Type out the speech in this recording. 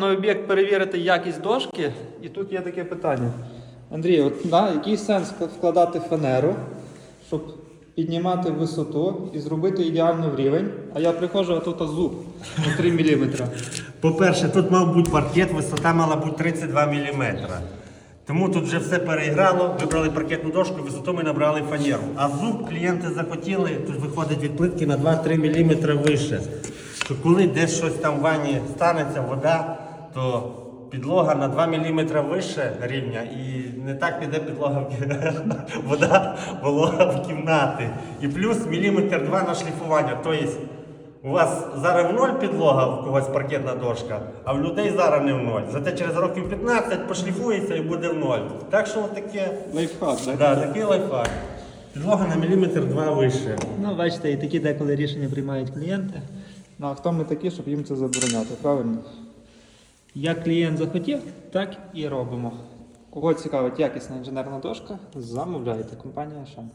На об'єкт перевірити якість дошки, і тут є таке питання. Андрій, от да, який сенс вкладати фанеру, щоб піднімати висоту і зробити ідеально рівень, а я приходжу, а тут зуб на 3 мм. По-перше, тут мав бути паркет, висота мала бути 32 мм. Тому тут вже все переіграло, вибрали паркетну дошку, висоту ми набрали фанеру. А зуб клієнти захотіли, тут виходить від плитки на 2-3 мм вище. Що коли десь щось там в ванні станеться, вода, то підлога на 2 мм вище рівня і не так піде підлога в кі- вода волога в кімнати. І плюс міліметр два на шліфування. Тобто у вас зараз в ноль підлога, в когось паркетна дошка, а в людей зараз не в ноль. Зате через років 15 пошліфується і буде в ноль. Так що таке, Лайфхак, так? да, такий лайфхак. Підлога на міліметр два вище. Ну, бачите, і такі деколи рішення приймають клієнти. Ну, а хто ми такі, щоб їм це забороняти, правильно? Як клієнт захотів, так і робимо. Кого цікавить якісна інженерна дошка, замовляйте компанія Шан.